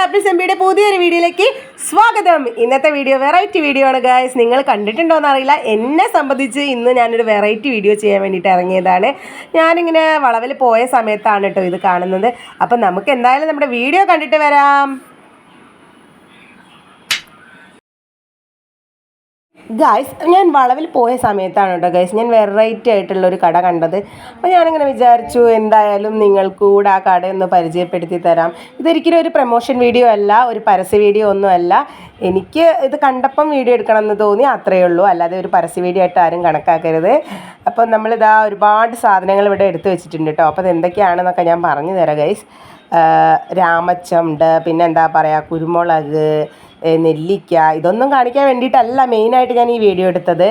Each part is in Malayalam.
കാപ്പിൾസ് സെമ്പിയുടെ പുതിയൊരു വീഡിയോയിലേക്ക് സ്വാഗതം. ഇന്നത്തെ വീഡിയോ വെറൈറ്റി വീഡിയോ ആണ് ഗായ്സ് നിങ്ങൾ കണ്ടിട്ടുണ്ടോ എന്നറിയില്ല എന്നെ സംബന്ധിച്ച് ഇന്ന് ഞാനൊരു വെറൈറ്റി വീഡിയോ ചെയ്യാൻ വേണ്ടിയിട്ട് ഇറങ്ങിയതാണ്. ഞാനിങ്ങനെ വളവിൽ പോയ സമയത്താണ് കേട്ടോ ഇത് കാണുന്നത്. അപ്പം നമുക്ക് എന്തായാലും നമ്മുടെ വീഡിയോ കണ്ടിട്ട് വരാം. ഗായ്സ് ഞാൻ വളവിൽ പോയ സമയത്താണ് കേട്ടോ ഗൈസ് ഞാൻ വെറൈറ്റി ആയിട്ടുള്ള ഒരു കട കണ്ടത്. അപ്പോൾ ഞാനിങ്ങനെ വിചാരിച്ചു എന്തായാലും നിങ്ങൾക്കൂടെ ആ കട ഒന്ന് പരിചയപ്പെടുത്തി തരാം. ഇതൊരിക്കലും ഒരു പ്രൊമോഷൻ വീഡിയോ അല്ല ഒരു പരസ്യ വീഡിയോ ഒന്നും അല്ല. എനിക്ക് ഇത് കണ്ടപ്പം വീഡിയോ എടുക്കണം എന്ന് തോന്നി അത്രയേ ഉള്ളൂ. അല്ലാതെ ഒരു പരസ്യ വീഡിയോ ആയിട്ട് ആരും കണക്കാക്കരുത്. അപ്പം നമ്മളിതാ ഒരുപാട് സാധനങ്ങൾ ഇവിടെ എടുത്തു വെച്ചിട്ടുണ്ട് കേട്ടോ അപ്പോൾ അത് എന്തൊക്കെയാണെന്നൊക്കെ ഞാൻ പറഞ്ഞു തരാം ഗൈസ് രാമച്ചമുണ്ട് പിന്നെ എന്താ പറയുക കുരുമുളക് നെല്ലിക്ക. ഇതൊന്നും കാണിക്കാൻ വേണ്ടിയിട്ടല്ല മെയിനായിട്ട് ഞാൻ ഈ വീഡിയോ എടുത്തത്.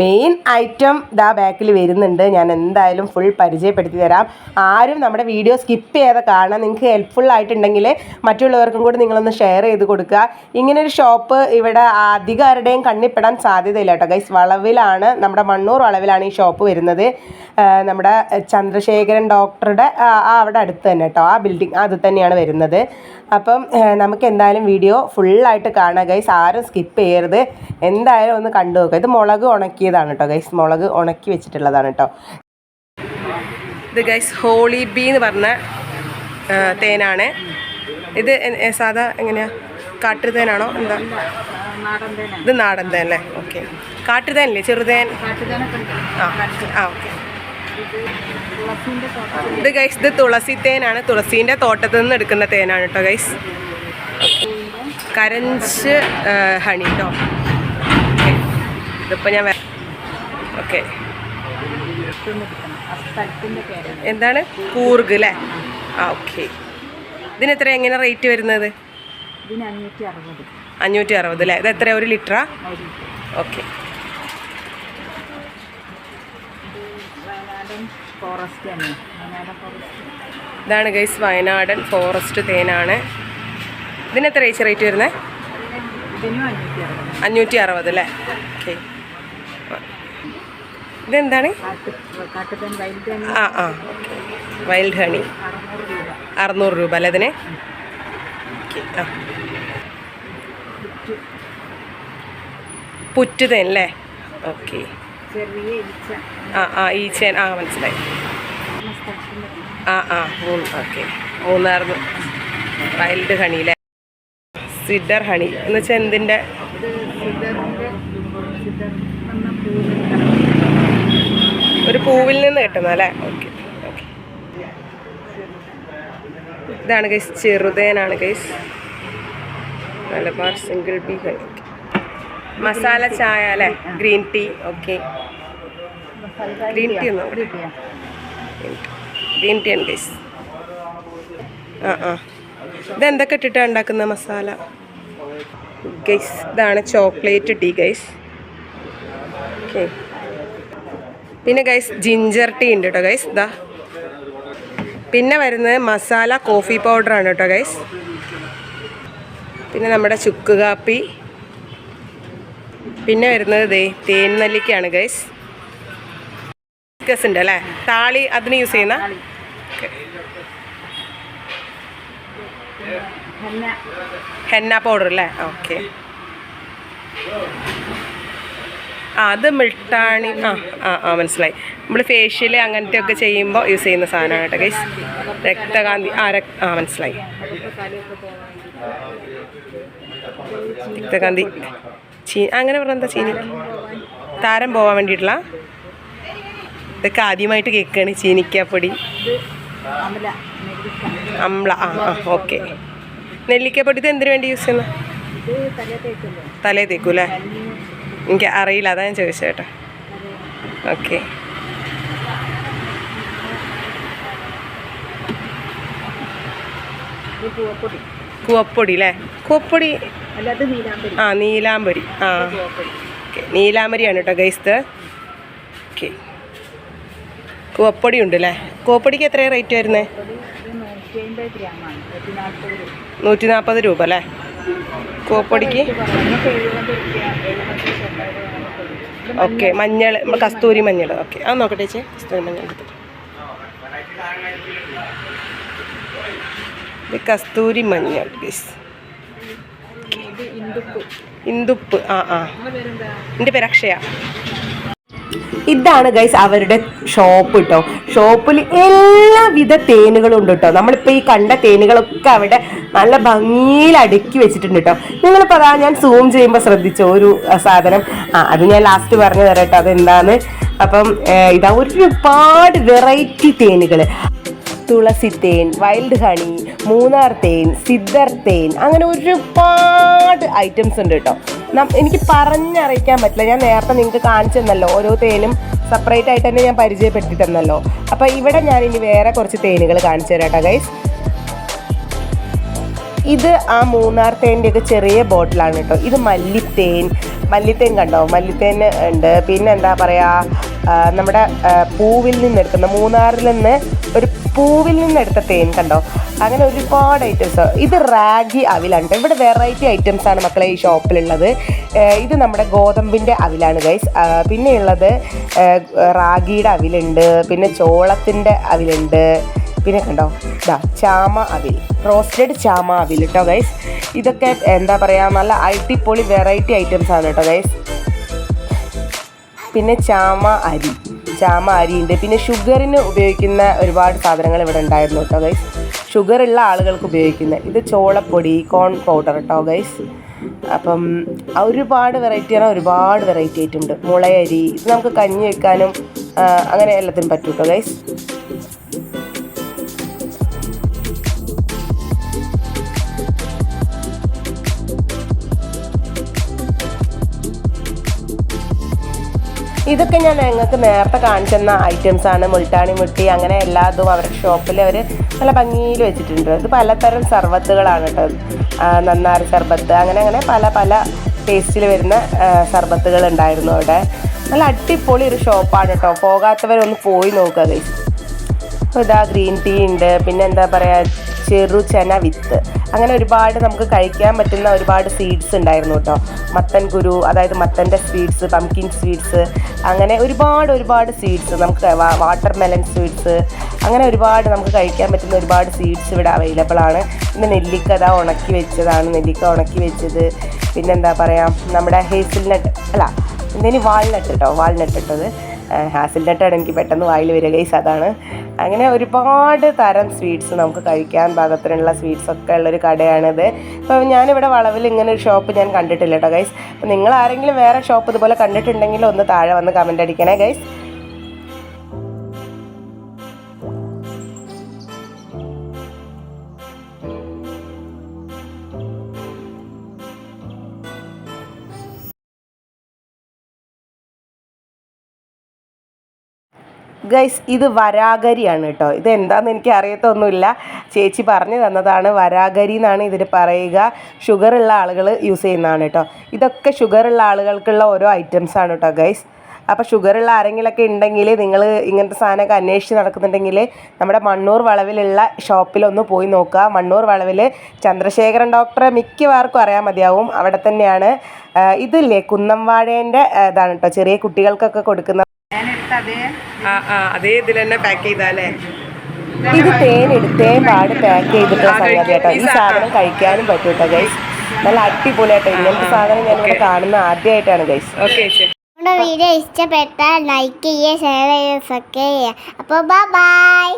മെയിൻ ഐറ്റം ഇതാ ബാക്കിൽ വരുന്നുണ്ട്. ഞാൻ എന്തായാലും ഫുൾ പരിചയപ്പെടുത്തി തരാം. ആരും നമ്മുടെ വീഡിയോ സ്കിപ്പ് ചെയ്യാതെ കാണാൻ നിങ്ങൾക്ക് ഹെൽപ്ഫുൾ ആയിട്ടുണ്ടെങ്കിൽ മറ്റുള്ളവർക്കും കൂടി നിങ്ങളൊന്ന് ഷെയർ ചെയ്ത് കൊടുക്കുക. ഇങ്ങനൊരു ഷോപ്പ് ഇവിടെ അധികം ആരുടെയും കണ്ണിപ്പെടാൻ സാധ്യതയില്ല കേട്ടോ. ഗൈസ് വളവിലാണ് നമ്മുടെ മണ്ണൂർ വളവിലാണ് ഈ ഷോപ്പ് വരുന്നത്. നമ്മുടെ ചന്ദ്രശേഖരൻ ഡോക്ടറുടെ അവിടെ അടുത്ത് തന്നെ കേട്ടോ. ആ ബിൽഡിംഗ് അത് തന്നെയാണ് വരുന്നത്. അപ്പം നമുക്ക് എന്തായാലും വീഡിയോ ഫുള്ളായിട്ട് കാണാം. ഗൈസ് ആരും സ്കിപ്പ് ചെയ്യരുത്. എന്തായാലും ഒന്ന് കണ്ടു നോക്കുക ഇത് മുളക് ഉണക്കിയതാണ് കേട്ടോ ഗൈസ് മുളക് ഉണക്കി വെച്ചിട്ടുള്ളതാണ് കേട്ടോ ഇത് ഗൈസ് ഹോളി ബീ എന്ന് പറഞ്ഞ തേനാണ്. ഇത് സാധാ എങ്ങനെയാ? കാട്ടുതേനാണോ എന്താ? ഇത് നാടൻ തേൻ അല്ലേ? ഓക്കെ കാട്ടുതേനല്ലേ ചെറുതേൻ ആ ആ ഓക്കെ ഇത് ഗൈസ് ഇത് തുളസി തേനാണ്. തുളസീന്റെ തോട്ടത്തിൽ നിന്ന് എടുക്കുന്ന തേനാണ് കേട്ടോ ഗൈസ് കരഞ്ച് ഹണി കേട്ടോ ഇതിപ്പോൾ ഞാൻ ഓക്കെ എന്താണ്? കൂർഗ് അല്ലേ ആ ഓക്കെ ഇതിന് എത്ര എങ്ങനെ റേറ്റ് വരുന്നത്? അഞ്ഞൂറ്റി അറുപത് അല്ലേ ഇത് എത്ര ഒരു ലിറ്ററാ? ഓക്കെ ഇതാണ് ഗൈസ് വയനാടൻ ഫോറസ്റ്റ് തേനാണ്. ഇതിന് എത്ര ഏച്ചി റേറ്റ് വരുന്നത് അഞ്ഞൂറ്റി അറുപത് അല്ലേ? ഓക്കെ. ഇതെന്താണ്? ആ ആ. ആ വൈൽഡ് ഹണി അറുന്നൂറ് രൂപ അല്ലേ ഇതിന്? ഓക്കെ ആ. പുറ്റുതേൻ അല്ലേ? ഓക്കെ. ആ ആ ഈ ചേൻ ആ മനസ്സിലായി. ആ ആ മൂന്ന് ഓക്കെ. മൂന്നാർന്ന് വൈൽഡ് ഹണി അല്ലേ? സിഡർ ഹണി എന്ന് വെച്ചാൽ എന്തിന്റെ ഒരു പൂവിൽ നിന്ന് കിട്ടുന്ന അല്ലേ? Okay okay. ഇതാണ് guys ചെറുതേനാണ് guys Malabar single bee masala ചായ അല്ലേ? Green tea okay. Green tea ഒന്നും ഗ്രീൻ ടീ ആണ് ഗൈസ് ആ ആ. ഇതെന്തൊക്കെ ഇട്ടിട്ടാണ് ഉണ്ടാക്കുന്ന മസാല? ഗൈസ് ഇതാണ് ചോക്ലേറ്റ് ടീ ഗൈസ് ഓക്കെ പിന്നെ ഗൈസ് ജിഞ്ചർ ടീ ഉണ്ട് കേട്ടോ ഗൈസ് ഇതാ പിന്നെ വരുന്നത് മസാല കോഫി പൗഡറാണ് കേട്ടോ ഗൈസ് പിന്നെ നമ്മുടെ ചുക്ക് കാപ്പി. പിന്നെ വരുന്നത് ദേ തേൻ നെല്ലിക്കയാണ് ഗൈസ് ഉണ്ട് അല്ലേ? താളി അതിന് യൂസ് ചെയ്യുന്ന? ഹെന്ന. പൗഡർ അല്ലേ ഓക്കെ ആ അത് മിൾട്ടാണി ആ ആ ആ മനസ്സിലായി. നമ്മൾ ഫേഷ്യൽ അങ്ങനത്തെ ഒക്കെ ചെയ്യുമ്പോൾ യൂസ് ചെയ്യുന്ന സാധനമാണ് കേട്ടോ ഗൈസ് രക്തകാന്തി ആ രക് ആ മനസ്സിലായി. രക്തകാന്തി ചീ അങ്ങനെ പറഞ്ഞാൽ എന്താ ചീനി? താരം പോവാൻ വേണ്ടിയിട്ടുള്ള? ഇതൊക്കെ ആദ്യമായിട്ട് കേൾക്കുകയാണ് ചീനിക്കാപ്പൊടി. അമ്ല ആ ആ ഓക്കെ നെല്ലിക്കപ്പൊടി ഇത് എന്തിനു വേണ്ടി യൂസ് ചെയ്യുന്നു? തല തേക്കല്ലോ? തലേ തേക്കും അല്ലേ കഞ്ഞി എനിക്ക് അറിയില്ല അതാ ഞാൻ ചോദിച്ചത് കേട്ടോ. ഓക്കെ കുവപ്പൊടി അല്ലേ കൂവപ്പൊടി ആ നീലാംബരി. ആ. ഓക്കെ നീലാംബരിയാണ് കേട്ടോ ഗൈസ്ത് ഓക്കെ കൂവപ്പൊടി ഉണ്ട് അല്ലേ കൂവപ്പൊടിക്ക് എത്രയാണ് റേറ്റ് വരുന്നത് നൂറ്റി നാൽപ്പത് രൂപ അല്ലേ? കോപ്പടിക്ക്? ഓക്കെ മഞ്ഞൾ കസ്തൂരി മഞ്ഞൾ. ഓക്കെ അത് നോക്കട്ടെ ചേച്ചി. കസ്തൂരി മഞ്ഞൾ എടുത്തിട്ട്. ഇത് കസ്തൂരി മഞ്ഞൾ ഗീസ് ഇന്ദുപ്പ്. ആ ആ. എന്റെ പേര് അക്ഷയ. ഇതാണ് ഗൈസ് അവരുടെ ഷോപ്പ് കേട്ടോ ഷോപ്പിൽ എല്ലാവിധ തേനുകളും ഉണ്ട് കേട്ടോ നമ്മളിപ്പോൾ ഈ കണ്ട തേനുകളൊക്കെ അവിടെ നല്ല ഭംഗിയിൽ അടുക്കി വെച്ചിട്ടുണ്ട് കേട്ടോ നിങ്ങളിപ്പോൾ അതാ ഞാൻ സൂം ചെയ്യുമ്പോൾ ശ്രദ്ധിച്ചോ ഒരു സാധനം? ആ അത് ഞാൻ ലാസ്റ്റ് പറഞ്ഞു തരാം കേട്ടോ അതെന്താണ്? അപ്പം ഇതാ ഒരുപാട് വെറൈറ്റി തേനുകൾ തുളസി തേൻ വൈൽഡ് ഹണി മൂന്നാർ തേൻ സിദ്ധർ തേൻ അങ്ങനെ ഒരുപാട് ഐറ്റംസ് ഉണ്ട് കേട്ടോ. എനിക്ക് പറഞ്ഞറിയിക്കാൻ പറ്റില്ല. ഞാൻ നേരത്തെ നിങ്ങൾക്ക് കാണിച്ചു തന്നല്ലോ ഓരോ തേനും സെപ്പറേറ്റ് ആയിട്ട് തന്നെ ഞാൻ പരിചയപ്പെടുത്തി തന്നല്ലോ അപ്പോൾ ഇവിടെ ഞാൻ ഇനി വേറെ കുറച്ച് തേനുകൾ കാണിച്ചു തരാം കേട്ടോ ഗൈസ് ഇത് ആ മൂന്നാർ തേന്റെ ഒക്കെ ചെറിയ ബോട്ടിലാണ് കേട്ടോ. ഇത് മല്ലിത്തേൻ. മല്ലിത്തേൻ കണ്ടോ? മല്ലിത്തേൻ ഉണ്ട്. പിന്നെ എന്താ പറയുക നമ്മുടെ പൂവിൽ നിന്നെടുക്കുന്ന മൂന്നാറിൽ നിന്ന് ഒരു പൂവിൽ നിന്നെടുത്ത തേൻ കണ്ടോ? അങ്ങനെ ഒരുപാട് ഐറ്റംസ് ഇത് റാഗി അവിലാണ്. ഇവിടെ വെറൈറ്റി ഐറ്റംസ് ആണ് മക്കളെ ഈ ഷോപ്പിലുള്ളത് ഇത് നമ്മുടെ ഗോതമ്പിന്റെ അവിലാണ് ഗൈസ് പിന്നെയുള്ളത് റാഗിയുടെ അവിലുണ്ട്. പിന്നെ ചോളത്തിന്റെ അവിലുണ്ട്. പിന്നെ കണ്ടോ? ഇതാ ചാമ അവിൽ. റോസ്റ്റഡ് ചാമ അവിൽ കേട്ടോ ഗൈസ് ഇതൊക്കെ എന്താ പറയുക നല്ല അടിപൊളി വെറൈറ്റി ഐറ്റംസ് ആണ് കേട്ടോ ഗൈസ് പിന്നെ ചാമ അരി. ചാമ അരിയുണ്ട്. പിന്നെ ഷുഗറിന് ഉപയോഗിക്കുന്ന ഒരുപാട് സാധനങ്ങൾ ഇവിടെ ഉണ്ടായിരുന്നു കേട്ടോ ഗൈസ് ഷുഗർ ഉള്ള ആളുകൾക്ക് ഉപയോഗിക്കുന്ന ഇത് ചോളപ്പൊടി കോൺ പൗഡർ കേട്ടോ ഗൈസ് അപ്പം ഒരുപാട് വെറൈറ്റി ആണ്. ഒരുപാട് വെറൈറ്റി ആയിട്ടുണ്ട്. മുളയരി ഇത് നമുക്ക് കഞ്ഞി വെക്കാനും അങ്ങനെ എല്ലാത്തിനും പറ്റും കേട്ടോ ഗൈസ് ഇതൊക്കെ ഞാൻ ഞങ്ങൾക്ക് നേരത്തെ കാണിച്ചെന്ന ഐറ്റംസ് ആണ്. മുൾട്ടാണി മുട്ടി അങ്ങനെ എല്ലാതും അവരുടെ ഷോപ്പിൽ അവർ നല്ല ഭംഗിയിൽ വെച്ചിട്ടുണ്ട്. ഇത് പലതരം സർബത്തുകളാണ് കേട്ടോ. നന്നാർ സർബത്ത് അങ്ങനെ അങ്ങനെ പല പല ടേസ്റ്റിൽ വരുന്ന സർബത്തുകൾ ഉണ്ടായിരുന്നു അവിടെ. നല്ല അടിപൊളി ഒരു ഷോപ്പാണ് കേട്ടോ. പോകാത്തവരൊന്ന് പോയി നോക്കുക അപ്പോൾ ഇതാ ഗ്രീൻ ടീ ഉണ്ട്. പിന്നെ എന്താ പറയുക ചെറു ചെന വിത്ത്. അങ്ങനെ ഒരുപാട് നമുക്ക് കഴിക്കാൻ പറ്റുന്ന ഒരുപാട് സ്വീറ്റ്സ് ഉണ്ടായിരുന്നു കേട്ടോ. മത്തൻ കുരു അതായത് മത്തന്റെ സ്വീറ്റ്സ് പംകിൻ സ്വീറ്റ്സ് അങ്ങനെ ഒരുപാട് ഒരുപാട് സ്വീറ്റ്സ് നമുക്ക് വാട്ടർ മെലൻ സ്വീറ്റ്സ് അങ്ങനെ ഒരുപാട് നമുക്ക് കഴിക്കാൻ പറ്റുന്ന ഒരുപാട് സ്വീറ്റ്സ് ഇവിടെ അവൈലബിൾ ആണ്. പിന്നെ നെല്ലിക്ക അതാ ഉണക്കി വെച്ചതാണ്. നെല്ലിക്ക ഉണക്കി വെച്ചത്. പിന്നെന്താ പറയുക നമ്മുടെ ഹേസിൽനട്ട് അല്ല എന്തേലും വാൾനട്ട് കേട്ടോ വാൾനട്ട് ഇട്ടത്. ഹാസിൽനട്ടാണ് എനിക്ക് പെട്ടെന്ന് വായിൽ വരിക ഗൈസ് അതാണ്. അങ്ങനെ ഒരുപാട് തരം സ്വീറ്റ്സ് നമുക്ക് കഴിക്കാൻ പാകത്തിനുള്ള സ്വീറ്റ്സ് ഒക്കെ ഉള്ളൊരു കടയാണിത് അപ്പോൾ ഞാനിവിടെ വളവിൽ ഇങ്ങനെ ഒരു ഷോപ്പ് ഞാൻ കണ്ടിട്ടില്ല കേട്ടോ ഗൈസ് അപ്പോൾ നിങ്ങൾ ആരെങ്കിലും വേറെ ഷോപ്പ് ഇതുപോലെ കണ്ടിട്ടുണ്ടെങ്കിൽ ഒന്ന് താഴെ വന്ന് കമന്റ് അടിക്കണേ ഗൈസ് ഗൈസ് ഇത് വരാഗരിയാണ് കേട്ടോ. ഇത് എന്താണെന്ന് എനിക്ക് അറിയത്തൊന്നുമില്ല ചേച്ചി പറഞ്ഞു തന്നതാണ് വരാഗരി എന്നാണ് ഇതിന് പറയുക. ഷുഗർ ഉള്ള ആളുകൾ യൂസ് ചെയ്യുന്നതാണ് കേട്ടോ. ഇതൊക്കെ ഷുഗർ ഉള്ള ആളുകൾക്കുള്ള ഓരോ ഐറ്റംസ് ആണ് കേട്ടോ ഗൈസ്. അപ്പോൾ ഷുഗർ ഉള്ള ആരെങ്കിലുമൊക്കെ ഉണ്ടെങ്കിൽ നിങ്ങൾ ഇങ്ങനത്തെ സാധനമൊക്കെ അന്വേഷിച്ച് നടക്കുന്നുണ്ടെങ്കിൽ നമ്മുടെ മണ്ണൂർ വളവിലുള്ള ഷോപ്പിലൊന്ന് പോയി നോക്കുക. മണ്ണൂർ വളവിൽ ചന്ദ്രശേഖരൻ ഡോക്ടറെ മിക്കവാർക്കും അറിയാൻ മതിയാവും. അവിടെ തന്നെയാണ്. ഇതില്ലേ കുന്നംവാഴേന്റെ ഇതാണ് കേട്ടോ. ചെറിയ കുട്ടികൾക്കൊക്കെ കൊടുക്കുന്ന ആ ആ അതേ ഇതിൽ തന്നെ പാക്ക് ചെയ്താലേ? ഇത് തേൻ എടുത്തേ പാട് പാക്ക് ചെയ്തിട്ട് സംഗതി കേട്ടോ. ഈ സാധനം കഴിക്കാനും പറ്റും കേട്ടോ ഗൈസ് നല്ല അടിപൊളിയായിട്ടോ ഇങ്ങനത്തെ സാധനം ഞാൻ ഇവിടെ കാണുന്ന ആദ്യമായിട്ടാണ് ഗൈസ് ഓക്കെ നമ്മുടെ വീഡിയോ ഇഷ്ടപ്പെട്ടാൽ ലൈക്ക് ചെയ്യുക ഷെയർ ചെയ്യുക സബ്സ്ക്രൈബ് ചെയ്യുക. അപ്പോൾ ബൈ